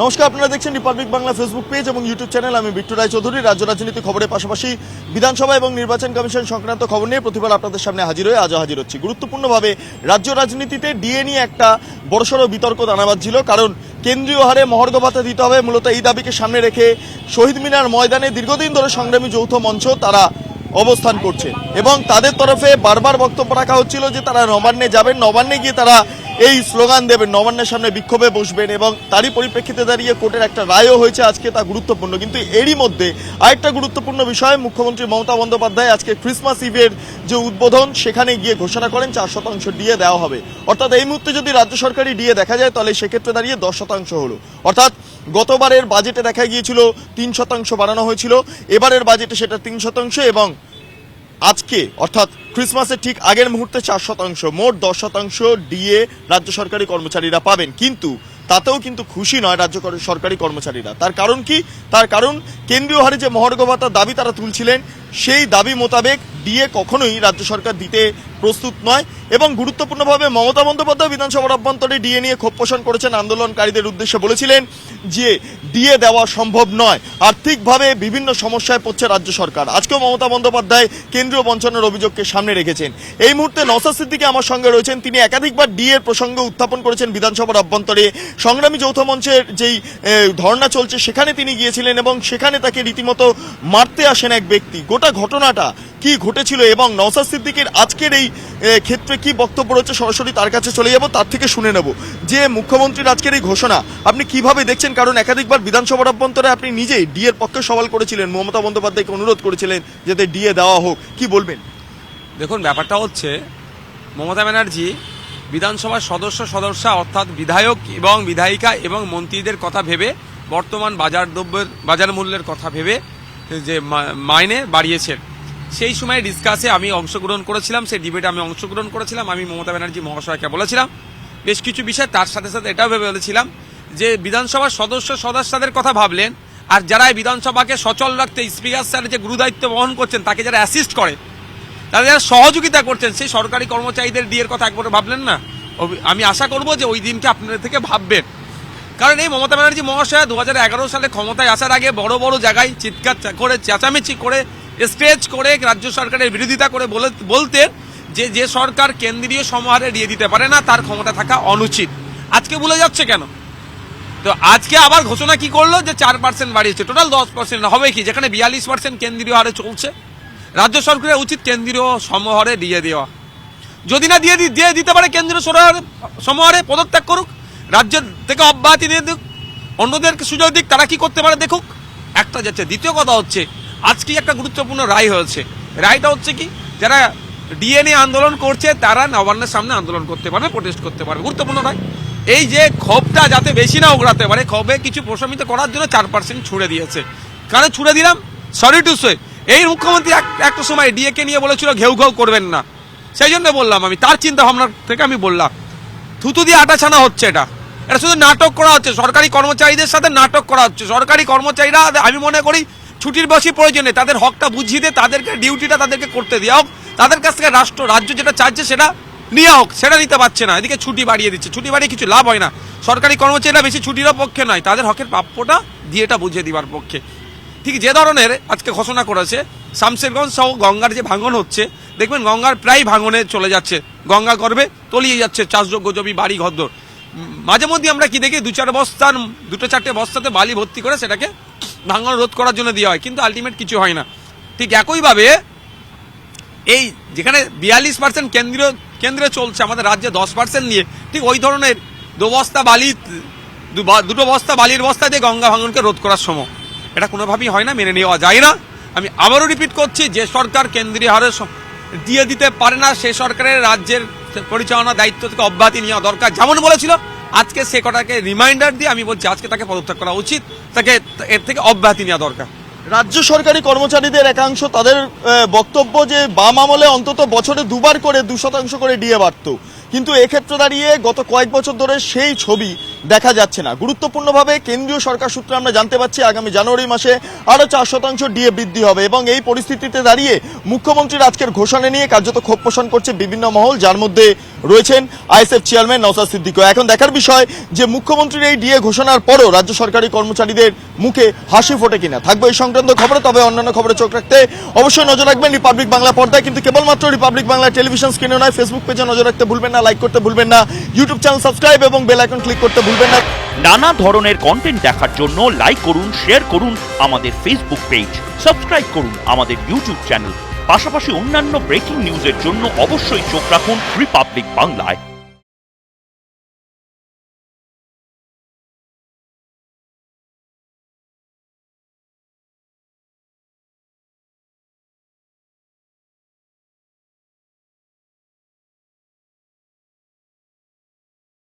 নমস্কার, আপনারা দেখছেন রিপাবলিক বাংলা ফেসবুক পেজ এবং ইউটিউব চ্যানেল আমি বিট্টু রায় চৌধুরী রাজ্য রাজনীতি খবরের পাশাপাশি বিধানসভা এবং নির্বাচন কমিশন সংক্রান্ত খবর নিয়ে প্রতিবার আপনাদের সামনে হাজির হয়ে আজও হাজির হচ্ছি। গুরুত্বপূর্ণভাবে রাজ্য রাজনীতিতে ডিএ নিয়ে একটা বড়সড় বিতর্ক দানা বাজছিল কারণ কেন্দ্রীয় হারে মহর্ঘ ভাতা দিতে হবে মূলত এই দাবিকে সামনে রেখে শহীদ মিনার ময়দানে দীর্ঘদিন ধরে সংগ্রামী যৌথ মঞ্চ তারা অবস্থান করছে এবং তাদের তরফে বারবার বক্তব্য রাখা হচ্ছিল যে তারা নবান্নে যাবেন, নবান্নে গিয়ে তারা এই স্লোগান দেবেন, নবান্নের সামনে বিক্ষোভে বসবেন এবং তারই পরিপ্রেক্ষিতে দাঁড়িয়ে কোর্টের একটা রায়ও হয়েছে, আজকে তা গুরুত্বপূর্ণ। কিন্তু এরই মধ্যে আরেকটা গুরুত্বপূর্ণ বিষয়, মুখ্যমন্ত্রী মমতা বন্দ্যোপাধ্যায় আজকে ক্রিসমাস ইভের যে উদ্বোধন, সেখানে গিয়ে ঘোষণা করেন, চার শতাংশ ডিএ দেওয়া হবে। অর্থাৎ এই মুহূর্তে যদি রাজ্য সরকারি ডিএ দেখা যায়, তাহলে সেক্ষেত্রে দাঁড়িয়ে দশ শতাংশ হলো। অর্থাৎ গতবারের বাজেটে দেখা গিয়েছিল, তিন শতাংশ বাড়ানো হয়েছিল, এবারের বাজেটে সেটা তিন শতাংশ এবং আজকে, অর্থাৎ ক্রিসমাসের ঠিক আগের মুহূর্তে চার শতাংশ, মোট দশ শতাংশ ডিএ রাজ্য সরকারি কর্মচারীরা পাবেন। কিন্তু তাতেও কিন্তু খুশি নয় রাজ্য সরকারি কর্মচারীরা। তার কারণ কি? তার কারণ কেন্দ্রীয় হারে যে মহর্ঘ ভাতার দাবি তারা তুলছিলেন, সেই দাবি মোতাবেক ডিএ কখনোই রাজ্য সরকার দিতে প্রস্তুত নয়। এবং গুরুত্বপূর্ণভাবে মমতা বন্দ্যোপাধ্যায় বিধানসভার অভ্যন্তরে ডিএ নিয়ে ক্ষোভ পোষণ করেছেন আন্দোলনকারীদের উদ্দেশ্যে বলেছিলেন যে ডিএ দেওয়া সম্ভব নয়। আর্থিকভাবে বিভিন্ন সমস্যায় পড়ছে রাজ্য সরকার। আজকেও মমতা বন্দ্যোপাধ্যায় কেন্দ্রীয় বঞ্চনার অভিযোগকে সামনে রেখেছেন। এই মুহূর্তে নসাদ সিদ্দিকি আমার সঙ্গে রয়েছেন। তিনি একাধিকবার ডিএর প্রসঙ্গ উত্থাপন করেছেন বিধানসভার অভ্যন্তরে। সংগ্রামী যৌথ মঞ্চের যেই ধর্ণা চলছে, সেখানে তিনি গিয়েছিলেন এবং সেখানে তাকে রীতিমতো মারতে আসেন এক ব্যক্তি। গোটা ঘটনাটা কি ঘটেছিল এবং নওসাদ সিদ্দিকের আজকের এই ক্ষেত্রে কি বক্তব্য রয়েছে সরাসরি তার কাছে চলে যাব, তার থেকে শুনে নেব। যে মুখ্যমন্ত্রীর আজকের এই ঘোষণা, আপনি কীভাবে দেখছেন? কারণ একাধিকবার বিধানসভার অভ্যন্তরে আপনি নিজেই ডিএর পক্ষে সওয়াল করেছিলেন, মমতা বন্দ্যোপাধ্যায়কে অনুরোধ করেছিলেন যাতে ডিএ দেওয়া হোক। কি বলবেন? দেখুন, ব্যাপারটা হচ্ছে, মমতা ব্যানার্জি বিধানসভার সদস্য সদস্যা, অর্থাৎ বিধায়ক এবং বিধায়িকা এবং মন্ত্রীদের কথা ভেবে, বর্তমান বাজার দ্রব্যের, বাজার মূল্যের কথা ভেবে, যে মাইনে বাড়িয়েছেন। সেই সময় ডিসকাসে আমি অংশগ্রহণ করেছিলাম, সেই ডিবেটে আমি অংশগ্রহণ করেছিলাম। আমি মমতা ব্যানার্জি মহাশয়কে বলেছিলাম। বেশ কিছু বিষয়, তার সাথে সাথে এটাও ভেবে বলেছিলাম যে, বিধানসভার সদস্য সদস্যদের কথা ভাবলেন, আর যারা বিধানসভাকে সচল রাখতে স্পিকার স্যার যে গুরুদায়িত্ব বহন করছেন, তাকে যারা অ্যাসিস্ট করে, তারা যারা সহযোগিতা করছেন, সেই সরকারি কর্মচারীদের ডিএর কথা একবার ভাবলেন না? আমি আশা করব যে ওই দিনকে আপনাদের থেকে ভাববেন। কারণ এই মমতা ব্যানার্জি মহাশয় দু সালে ক্ষমতায় আসার আগে বড় বড় জায়গায় চিৎকার করে, চেঁচামেচি করে স্টেজ করে রাজ্য সরকারের বিরোধিতা করে বলে বলতেন যে যে সরকার কেন্দ্রীয় সমাহারে দিয়ে দিতে পারে না, তার ক্ষমতা থাকা অনুচিত। আজকে ভুলে যাচ্ছে কেন? তো আজকে আবার ঘোষণা কি করল যে, চার পার্সেন্ট বাড়িয়েছে। টোটাল দশ পার্সেন্ট হবে কি? যেখানে বিয়াল্লিশ পার্সেন্ট কেন্দ্রীয় হারে চলছে। রাজ্য সরকারের উচিত কেন্দ্রীয় সমহারে দিয়ে দেওয়া। যদি না দিয়ে দিয়ে দিতে পারে কেন্দ্রীয় সরকার সমহারে, পদত্যাগ করুক, রাজ্যের থেকে অব্যাহতি নিয়ে দিক, অন্যদেরকে সুযোগ দিক, তারা কি করতে পারে দেখুক। একটা যাচ্ছে। দ্বিতীয় কথা হচ্ছে আজকে একটা গুরুত্বপূর্ণ রায় হয়েছে। রায়টা হচ্ছে কি, যারা ডিএনএ আন্দোলন করছে, তারা নবান্নের সামনে আন্দোলন করতে পারবে প্রোটেস্ট করতে পারবে। গুরুত্বপূর্ণ রায়। এই যে ক্ষোভটা যাতে বেশি না উগড়াতে পারে, ক্ষোভে কিছু প্রশমিত করার জন্য চার পার্সেন্ট ছুড়ে দিয়েছে। কারণ ছুড়ে দিলাম? সরি টু সে এই মুখ্যমন্ত্রী এক- একটা সময় ডিএকে নিয়ে বলেছিল, ঘেউ ঘেউ করবেন না। সেই জন্য বললাম আমি, তার চিন্তা ভাবনা থেকে আমি বললাম, থুতু দিয়ে আটা ছানা হচ্ছে এটা। এটা শুধু নাটক করা হচ্ছে, সরকারি কর্মচারীদের সাথে নাটক করা হচ্ছে। সরকারি কর্মচারীরা, আমি মনে করি ছুটির বেশি প্রয়োজনে তাদের হকটা বুঝিয়ে দিয়ে তাদেরকে ডিউটিটা তাদেরকে করতে দেওয়া হোক। তাদের কাছ থেকে রাষ্ট্র, রাজ্য যেটা চাইছে সেটা নেওয়া হোক, সেটা নিতে পারছে না। এদিকে ছুটি বাড়িয়ে দিচ্ছে। ছুটি বাড়িয়ে কিছু লাভ হয় না। সরকারি কর্মচারীরা বেশি ছুটিরও পক্ষে নয়। তাদের হকের প্রাপ্যটা দিয়েটা বুঝিয়ে দিবার পক্ষে। ঠিক যে ধরনের আজকে ঘোষণা করেছে শামশেরগঞ্জ সহ গঙ্গার যে ভাঙন হচ্ছে, দেখবেন গঙ্গার প্রায় ভাঙনে চলে যাচ্ছে। গঙ্গা গর্ভে তলিয়ে যাচ্ছে চাষযোগ্য জমি বাড়ি ঘরদোর মাঝে মধ্যে আমরা কি দেখি দু চার বস্তার দুটো চারটে বস্তাতে বালি ভর্তি করে সেটাকে ভাঙন রোধ করার জন্য দেওয়া হয়, কিন্তু আলটিমেট কিছু হয় না। ঠিক একইভাবে এই যেখানে বিয়াল্লিশ পার্সেন্ট কেন্দ্রীয়, কেন্দ্রে চলছে, আমাদের রাজ্যে দশ পার্সেন্ট নিয়ে, ঠিক ওই ধরনের দু বস্তা বালি দুটো বস্তা বালির বস্তা দিয়ে গঙ্গা ভাঙনকে রোধ করার সময়। এটা কোনোভাবেই হয় না, মেনে নেওয়া যায় না। আমি আবারও রিপিট করছি, যে সরকার কেন্দ্রীয় হারে দিয়ে দিতে পারে না, সে সরকারের রাজ্যের পরিচালনা দায়িত্ব থেকে অব্যাহতি নেওয়া দরকার। যেমন বলেছিল, আজকে সে কটাকে রিমাইন্ডার দিয়ে আমি বলছি, আজকে তাকে পদত্যাগ করা উচিত। তাকে এর থেকে অব্যাহতি নেওয়া দরকার। রাজ্য সরকারি কর্মচারীদের একাংশ তাদের বক্তব্য যে বাম আমলে অন্তত বছরে দুবার করে দু শতাংশ করে ডিএ বাড়ত। কিন্তু এক্ষেত্রে দাঁড়িয়ে গত কয়েক বছর ধরে সেই ছবি দেখা যাচ্ছে না। গুরুত্বপূর্ণভাবে কেন্দ্রীয় সরকার সূত্রে আমরা জানতে পারছি আগামী জানুয়ারি মাসে আরও চার শতাংশ ডিএ বৃদ্ধি হবে এবং এই পরিস্থিতিতে দাঁড়িয়ে মুখ্যমন্ত্রীর আজকের ঘোষণা নিয়ে কার্যত ক্ষোভ পোষণ করছে বিভিন্ন মহল, যার মধ্যে রয়েছেন আইএসএফ চেয়ারম্যান নওসাদ সিদ্দিকও এখন দেখার বিষয় যে মুখ্যমন্ত্রীর এই ডিএ ঘোষণার পরও রাজ্য সরকারি কর্মচারীদের মুখে হাসি ফোটে কিনা। থাকবে এই সংক্রান্ত খবরে, তবে অন্যান্য খবরে চোখ রাখতে অবশ্যই নজর রাখবেন রিপাবলিক বাংলা পর্দায়, কিন্তু কেবলমাত্র রিপাবলিক বাংলা টেলিভিশন স্ক্রিনে নয়, ফেসবুক পেজে নজর রাখতে ভুলবেন না লাইক করতে ভুলবেন না। ইউটিউব চ্যানেল সাবস্ক্রাইব এবং বেল আইকন ক্লিক করতে ভুলবেন না। নানা ধরনের কন্টেন্ট দেখার জন্য লাইক করুন শেয়ার করুন আমাদের ফেসবুক পেজ সাবস্ক্রাইব করুন আমাদের ইউটিউব চ্যানেল পাশাপাশি অন্যান্য ব্রেকিং নিউজের জন্য অবশ্যই চোখ রাখুন রিপাবলিক বাংলায়